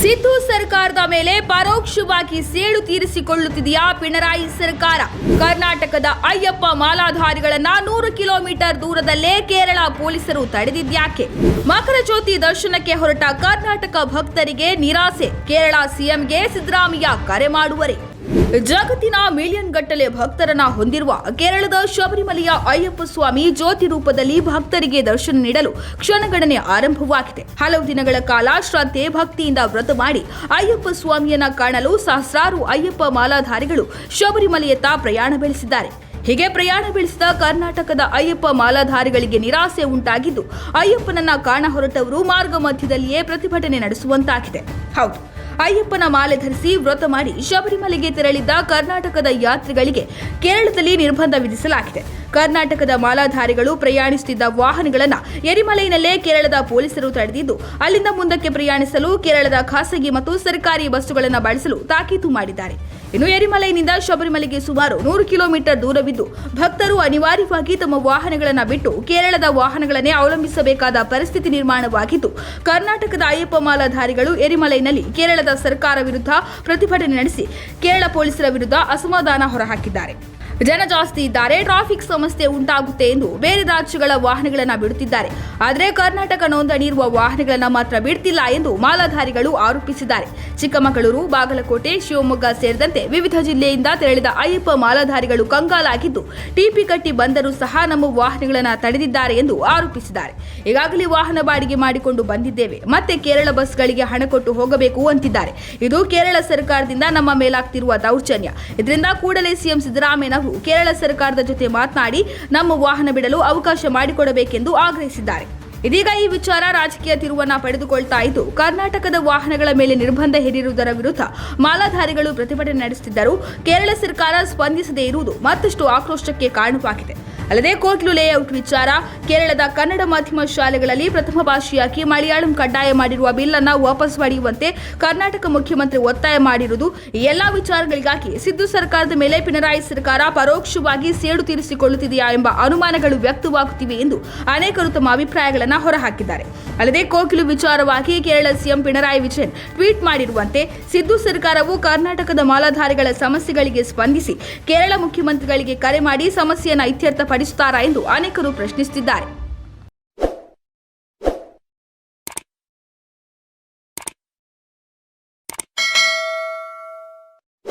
ಸಿದ್ದು ಸರ್ಕಾರದ ಮೇಲೆ ಪರೋಕ್ಷವಾಗಿ ಸೇಡು ತೀರಿಸಿಕೊಳ್ಳುತ್ತಿದೆಯಾ ಪಿಣರಾಯಿ ಸರ್ಕಾರ? ಕರ್ನಾಟಕದ ಅಯ್ಯಪ್ಪ ಮಾಲಾಧಾರಿಗಳನ್ನ ನೂರು ಕಿಲೋಮೀಟರ್ ದೂರದಲ್ಲೇ ಕೇರಳ ಪೊಲೀಸರು ತಡೆದಿದ್ಯಾಕೆ? ಮಕರ ಜ್ಯೋತಿ ದರ್ಶನಕ್ಕೆ ಹೊರಟ ಕರ್ನಾಟಕ ಭಕ್ತರಿಗೆ ನಿರಾಸೆ. ಕೇರಳ ಸಿಎಂಗೆ ಸಿದ್ದರಾಮಯ್ಯ ಕರೆ ಮಾಡುವರೆ. ಜಗತ್ತಿನ ಮಿಲಿಯನ್ ಗಟ್ಟಲೆ ಭಕ್ತರನ್ನ ಹೊಂದಿರುವ ಕೇರಳದ ಶಬರಿಮಲೆಯ ಅಯ್ಯಪ್ಪ ಸ್ವಾಮಿ ಜ್ಯೋತಿ ರೂಪದಲ್ಲಿ ಭಕ್ತರಿಗೆ ದರ್ಶನ ನೀಡಲು ಕ್ಷಣಗಣನೆ ಆರಂಭವಾಗಿದೆ. ಹಲವು ದಿನಗಳ ಕಾಲ ಶ್ರದ್ಧೆ ಭಕ್ತಿಯಿಂದ ವ್ರತ ಮಾಡಿ ಅಯ್ಯಪ್ಪ ಸ್ವಾಮಿಯನ್ನ ಕಾಣಲು ಸಹಸ್ರಾರು ಅಯ್ಯಪ್ಪ ಮಾಲಾಧಾರಿಗಳು ಶಬರಿಮಲೆಯತ್ತ ಪ್ರಯಾಣ ಬೆಳೆಸಿದ್ದಾರೆ. ಹೀಗೆ ಪ್ರಯಾಣ ಬೆಳೆಸಿದ ಕರ್ನಾಟಕದ ಅಯ್ಯಪ್ಪ ಮಾಲಾಧಾರಿಗಳಿಗೆ ನಿರಾಸೆ ಉಂಟಾಗಿದ್ದು, ಅಯ್ಯಪ್ಪನನ್ನ ಕಾಣ ಹೊರಟವರು ಮಾರ್ಗ ಮಧ್ಯದಲ್ಲಿಯೇ ಪ್ರತಿಭಟನೆ ನಡೆಸುವಂತಾಗಿದೆ. ಹೌದು ಅಯ್ಯಪ್ಪನ ಮಾಲೆ ಧರಿಸಿ ವ್ರತ ಮಾಡಿ ಶಬರಿಮಲೆಗೆ ತೆರಳಿದ್ದ ಕರ್ನಾಟಕದ ಯಾತ್ರಿಗಳಿಗೆ ಕೇರಳದಲ್ಲಿ ನಿರ್ಬಂಧ ವಿಧಿಸಲಾಗಿದೆ. ಕರ್ನಾಟಕದ ಮಾಲಾಧಾರಿಗಳು ಪ್ರಯಾಣಿಸುತ್ತಿದ್ದ ವಾಹನಗಳನ್ನು ಎರಿಮಲೆಯಲ್ಲೇ ಕೇರಳದ ಪೊಲೀಸರು ತಡೆದಿದ್ದು, ಅಲ್ಲಿಂದ ಮುಂದಕ್ಕೆ ಪ್ರಯಾಣಿಸಲು ಕೇರಳದ ಖಾಸಗಿ ಮತ್ತು ಸರ್ಕಾರಿ ಬಸ್ಸುಗಳನ್ನು ಬಳಸಲು ತಾಕೀತು ಮಾಡಿದ್ದಾರೆ. ಇನ್ನು ಎರಿಮಲೆಯಿಂದ ಶಬರಿಮಲೆಗೆ ಸುಮಾರು ನೂರು ಕಿಲೋಮೀಟರ್ ದೂರವಿದ್ದು, ಭಕ್ತರು ಅನಿವಾರ್ಯವಾಗಿ ತಮ್ಮ ವಾಹನಗಳನ್ನು ಬಿಟ್ಟು ಕೇರಳದ ವಾಹನಗಳನ್ನೇ ಅವಲಂಬಿಸಬೇಕಾದ ಪರಿಸ್ಥಿತಿ ನಿರ್ಮಾಣವಾಗಿದ್ದು, ಕರ್ನಾಟಕದ ಅಯ್ಯಪ್ಪ ಮಾಲಾಧಾರಿಗಳು ಎರಿಮಲೈನಲ್ಲಿ ಕೇರಳದ ಸರ್ಕಾರ ವಿರುದ್ಧ ಪ್ರತಿಭಟನೆ ನಡೆಸಿ, ಕೇರಳ ಪೊಲೀಸರ ವಿರುದ್ಧ ಅಸಮಾಧಾನ ಹೊರಹಾಕಿದ್ದಾರೆ. ಜನ ಜಾಸ್ತಿ ಇದ್ದಾರೆ, ಟ್ರಾಫಿಕ್ ಸಮಸ್ಯೆ ಉಂಟಾಗುತ್ತೆ ಎಂದು ಬೇರೆ ರಾಜ್ಯಗಳ ವಾಹನಗಳನ್ನು ಬಿಡುತ್ತಿದ್ದಾರೆ. ಆದರೆ ಕರ್ನಾಟಕ ನೋಂದಣಿ ಇರುವ ವಾಹನಗಳನ್ನು ಮಾತ್ರ ಬಿಡ್ತಿಲ್ಲ ಎಂದು ಮಾಲಾಧಾರಿಗಳು ಆರೋಪಿಸಿದ್ದಾರೆ. ಚಿಕ್ಕಮಗಳೂರು, ಬಾಗಲಕೋಟೆ, ಶಿವಮೊಗ್ಗ ಸೇರಿದಂತೆ ವಿವಿಧ ಜಿಲ್ಲೆಯಿಂದ ತೆರಳಿದ ಅಯ್ಯಪ್ಪ ಮಾಲಾಧಾರಿಗಳು ಕಂಗಾಲಾಗಿದ್ದು, ಟಿಪಿ ಕಟ್ಟಿ ಬಂದರೂ ಸಹ ನಮ್ಮ ವಾಹನಗಳನ್ನು ತಡೆದಿದ್ದಾರೆ ಎಂದು ಆರೋಪಿಸಿದ್ದಾರೆ. ಈಗಾಗಲೇ ವಾಹನ ಬಾಡಿಗೆ ಮಾಡಿಕೊಂಡು ಬಂದಿದ್ದೇವೆ. ಮತ್ತೆ ಕೇರಳ ಬಸ್ಗಳಿಗೆ ಹಣ ಕೊಟ್ಟು ಹೋಗಬೇಕು ಅಂತಿದ್ದಾರೆ. ಇದು ಕೇರಳ ಸರ್ಕಾರದಿಂದ ನಮ್ಮ ಮೇಲಾಗ್ತಿರುವ ದೌರ್ಜನ್ಯ. ಇದರಿಂದ ಕೂಡಲೇ ಸಿಎಂ ಕೇರಳ ಸರ್ಕಾರದ ಜೊತೆ ಮಾತನಾಡಿ ನಮ್ಮ ವಾಹನ ಬಿಡಲು ಅವಕಾಶ ಮಾಡಿಕೊಡಬೇಕೆಂದು ಆಗ್ರಹಿಸಿದ್ದಾರೆ. ಇದೀಗ ಈ ವಿಚಾರ ರಾಜಕೀಯ ತಿರುವನ್ನ ಪಡೆದುಕೊಳ್ತಾ ಇದ್ದು, ಕರ್ನಾಟಕದ ವಾಹನಗಳ ಮೇಲೆ ನಿರ್ಬಂಧ ಹೇರಿರುವುದರ ವಿರುದ್ಧ ಮಾಲಾಧಾರಿಗಳು ಪ್ರತಿಭಟನೆ ನಡೆಸುತ್ತಿದ್ದರೂ, ಕೇರಳ ಸರ್ಕಾರ ಸ್ಪಂದಿಸದೇ ಇರುವುದು ಮತ್ತಷ್ಟು ಆಕ್ರೋಶಕ್ಕೆ ಕಾರಣವಾಗಿದೆ. ಅಲ್ಲದೆ ಕೋಟ್ಲು ಲೇಔಟ್ ವಿಚಾರ, ಕೇರಳದ ಕನ್ನಡ ಮಾಧ್ಯಮ ಶಾಲೆಗಳಲ್ಲಿ ಪ್ರಥಮ ಭಾಷೆಯಾಗಿ ಮಲಯಾಳಂ ಕಡ್ಡಾಯ ಮಾಡಿರುವ ಬಿಲ್ ವಾಪಸ್ ಪಡೆಯುವಂತೆ ಕರ್ನಾಟಕ ಮುಖ್ಯಮಂತ್ರಿ ಒತ್ತಾಯ ಮಾಡಿರುವುದು ಎಲ್ಲಾ ವಿಚಾರಗಳಿಗಾಗಿ ಸಿದ್ದು ಸರ್ಕಾರದ ಮೇಲೆ ಪಿಣರಾಯಿ ಸರ್ಕಾರ ಪರೋಕ್ಷವಾಗಿ ಸೇಡು ತೀರಿಸಿಕೊಳ್ಳುತ್ತಿದೆಯಾ ಎಂಬ ಅನುಮಾನಗಳು ವ್ಯಕ್ತವಾಗುತ್ತಿವೆ ಎಂದು ಅನೇಕರು ತಮ್ಮ ಅಭಿಪ್ರಾಯಗಳನ್ನು ಹೊರಹಾಕಿದ್ದಾರೆ. ಅಲ್ಲದೆ ಕೋಕಿಲು ವಿಚಾರವಾಗಿ ಕೇರಳ ಸಿಎಂ ಪಿಣರಾಯಿ ವಿಜಯನ್ ಟ್ವೀಟ್ ಮಾಡಿರುವಂತೆ ಸಿದ್ದು ಸರ್ಕಾರವು ಕರ್ನಾಟಕದ ಮಾಲಾಧಾರಿಗಳ ಸಮಸ್ಯೆಗಳಿಗೆ ಸ್ಪಂದಿಸಿ ಕೇರಳ ಮುಖ್ಯಮಂತ್ರಿಗಳಿಗೆ ಕರೆ ಮಾಡಿ ಸಮಸ್ಯೆಯನ್ನು ಇತ್ಯರ್ಥಪಡಿಸುತ್ತಾರಾ ಎಂದು ಅನೇಕರು ಪ್ರಶ್ನಿಸುತ್ತಿದ್ದಾರೆ.